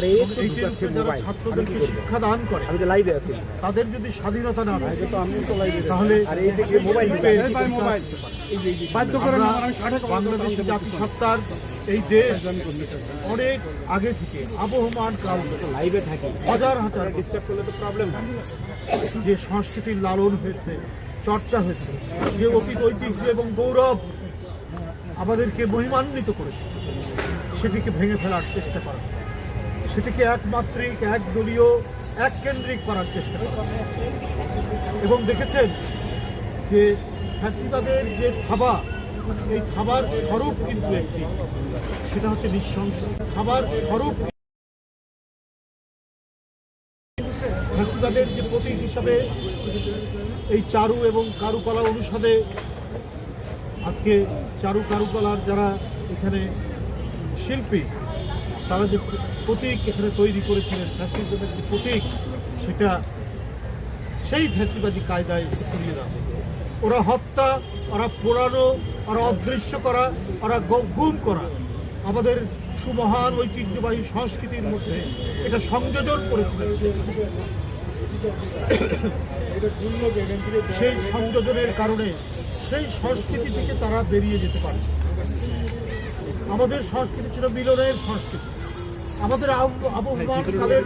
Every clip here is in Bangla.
আর এই তো এইটির ঢুকাচ্ছে উপরে যারা মোবাইল। ছাত্রদেরকে আমি কি করব? শিক্ষা দান করে আমি তো লাইভে আছি। তাদের যদি স্বাধীনতা না থাকে তো আমি তো লাইভে তাহলে আর এই যে মোবাইল মোবাইল। বাধ্য করে বাংলাদেশের জাতিসত্তার এই দেশ অনেক আগে থেকে আবহমান কাল লাইভে থাকি। হাজার হাজার ডিস্টার্ব করলে তো প্রবলেম যে সংস্কৃতির লালন হয়েছে চর্চা হয়েছে যে অতীত ঐতিহ্য এবং গৌরব আমাদেরকে মহিমান্বিত করেছে সেটিকে ভেঙে ফেলার চেষ্টা করা। সেটিকে একমাত্রিক, একদলীয় এক কেন্দ্রিক করার চেষ্টা করা এবং দেখেছেন যে ফ্যাসিবাদের যে থাবা, এই থাবার স্বরূপ কিন্তু একটি। সেটা হচ্ছে নিঃসংস থাবার স্বরূপ ফ্যাসিবাদের যে প্রতীক হিসাবে এই চারু এবং কারুকলা অনুষদে আজকে চারু কারুকলার যারা এখানে শিল্পী তারা যে প্রতীক এখানে তৈরি করেছিলেন ফ্যাসিবাদের যে প্রতীক, সেটা সেই ফ্যাসিবাদী কায়দায় করিয়ে দেওয়া ওরা হত্যা, ওরা পোড়ানো, ওরা অদৃশ্য করা, ওরা গুম করা, আমাদের সুমহান ঐতিহ্যবাহী সংস্কৃতির মধ্যে এটা সংযোজন করেছিলেন। সেই সংযোজনের কারণে সেই সংস্কৃতি থেকে তারা বেরিয়ে যেতে পারে। আমাদের সংস্কৃতি ছিল মিলনের সংস্কৃতি। আমাদের আবহমান কালের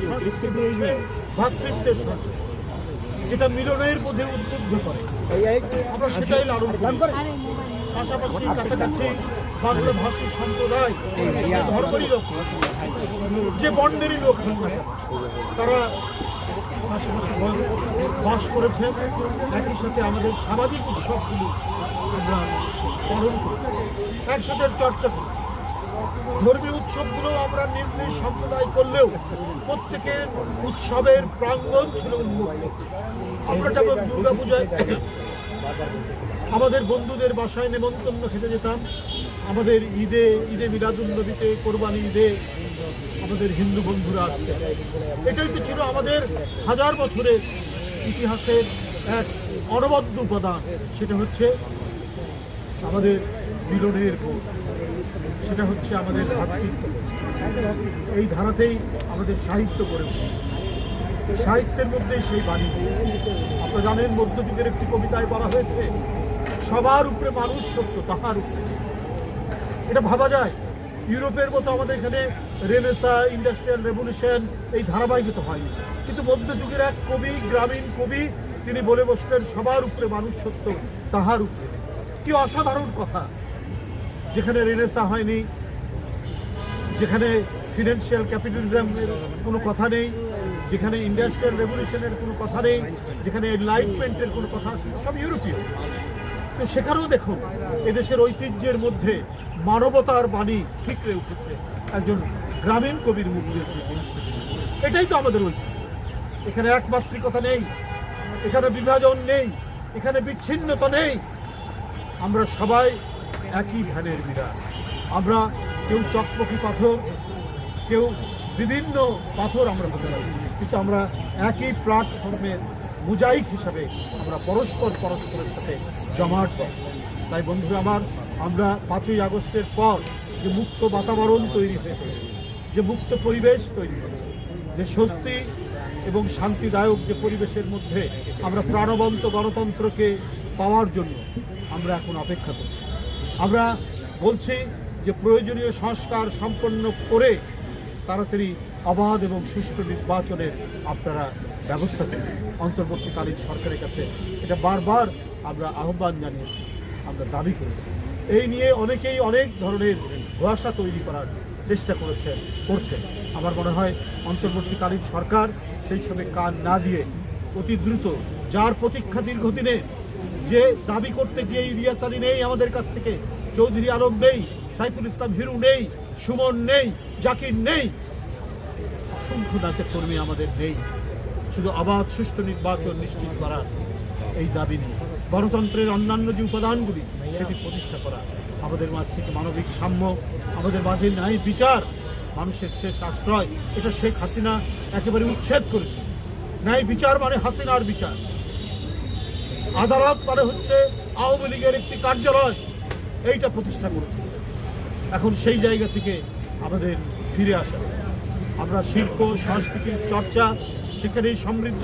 ভ্রাতৃত্বের যেটা মিলনের মধ্যে উদ্বুদ্ধ করে। আমরা সেটাই লালন করি। পাশাপাশি কাছাকাছি বাংলা ভাষী সম্প্রদায় যে ধর্মেরই লোক। যে বন্ডেরই লোক তারা বাস করেছেন একই সাথে আমাদের সামাজিক উৎসবগুলি আমরা পালন করি। একসাথে চর্চা করি। ধর্মীয় উৎসবগুলো আমরা নিজ নিজ সম্প্রদায় করলেও প্রত্যেকের উৎসবের প্রাঙ্গণ ছিল উন্মুক্ত। আমরা যেমন দুর্গা পূজায় আমাদের বন্ধুদের বাসায় নেমন্তন্ন খেতে যেতাম। আমাদের ঈদে ঈদে মিলাদুল্নবীতে কোরবানি ঈদে আমাদের হিন্দু বন্ধুরা আসতেন এটাই তো ছিল আমাদের হাজার বছরের ইতিহাসের এক অনবদ্য উপাদান। সেটা হচ্ছে আমাদের মিলনের বোধ সেটা হচ্ছে আমাদের এই ধারাতেই আমাদের সাহিত্য গড়ে উঠেছে। সাহিত্যের মধ্যেই সেই বাণী আপনারা জানেন, মধ্যযুগের একটি কবিতায় বলা হয়েছে, সবার উপরে মানুষ সত্য, তাহার উপরে এটা ভাবা যায়? ইউরোপের মতো আমাদের এখানে রেনেসা ইন্ডাস্ট্রিয়াল রেভলিউশন এই ধারাবাহিকতা হয়নি। কিন্তু মধ্যযুগের এক কবি, গ্রামীণ কবি, তিনি বলে বসলেন, সবার উপরে মানুষ সত্য, তাহার উপরে। কি অসাধারণ কথা! যেখানে রেনেসা হয়নি, যেখানে ফিনান্সিয়াল ক্যাপিটালিজমের কোনো কথা নেই, যেখানে ইন্ডাস্ট্রিয়াল রেভলিউশনের কোনো কথা নেই, যেখানে এনলাইটমেন্টের কোনো কথা, সব ইউরোপীয়। তো সেখানেও দেখুন, এদেশের ঐতিহ্যের মধ্যে মানবতার বাণী ঠিকরে উঠেছে একজন গ্রামীণ কবির মুখ। এটাই তো আমাদের ঐতিহ্য। এখানে একমাত্রিকতা নেই, এখানে বিভাজন নেই, এখানে বিচ্ছিন্নতা নেই। আমরা সবাই একই ধ্যানের বিরাট। আমরা কেউ চকমকি পাথর, কেউ বিভিন্ন পাথর আমরা হতে পারি। কিন্তু আমরা একই প্ল্যাটফর্মের মুজাইক হিসাবে আমরা পরস্পর পরস্পরের সাথে জমাট বাঁধি। তাই বন্ধুরা আমার, আমরা পাঁচই আগস্টের পর যে মুক্ত বাতাবরণ তৈরি হয়েছে, যে মুক্ত পরিবেশ তৈরি হয়েছে, যে স্বস্তি এবং শান্তিদায়ক যে পরিবেশের মধ্যে আমরা প্রাণবন্ত গণতন্ত্রকে পাওয়ার জন্য আমরা এখন অপেক্ষা করছি। আমরা বলছি যে প্রয়োজনীয় সংস্কার সম্পন্ন করে তাড়াতাড়ি অবাধ এবং সুষ্ঠু নির্বাচনের আপনারা ব্যবস্থা করুন অন্তর্বর্তীকালীন সরকারের কাছে এটা বারবার আমরা আহ্বান জানিয়েছি, আমরা দাবি করেছি। এই নিয়ে অনেকেই অনেক ধরনের ধোয়াশা তৈরি করার চেষ্টা করেছে, করছে। আমার মনে হয় অন্তর্বর্তীকালীন সরকার সেই সবে কান না দিয়ে অতি দ্রুত যার প্রতীক্ষা দীর্ঘদিনের যে দাবি করতে গিয়ে ইলিয়াস আলী নেই আমাদের কাছ থেকে, চৌধুরী আলম নেই, সাইফুল ইসলাম হিরু নেই, সুমন নেই, জাকির নেই, অসংখ্য দাঁতের কর্মী আমাদের নেই। শুধু অবাধ সুষ্ঠু নির্বাচন নিশ্চিত করার এই দাবি নিয়ে। গণতন্ত্রের অন্যান্য যে উপাদানগুলি, সেটি প্রতিষ্ঠা করা আমাদের মাঝ থেকে মানবিক সাম্য, আমাদের মাঝে ন্যায় বিচার, মানুষের শেষ আশ্রয়, এটা শেখ হাসিনা একেবারে উচ্ছেদ করেছে ন্যায় বিচার মানে হাসিনার বিচার। আদালত মানে হচ্ছে আওয়ামী লীগের একটি কার্যালয়, এইটা প্রতিষ্ঠা করেছে। এখন সেই জায়গা থেকে আমাদের ফিরে আসা। আমরা শিল্প সংস্কৃতির চর্চা, সেখানেই সমৃদ্ধ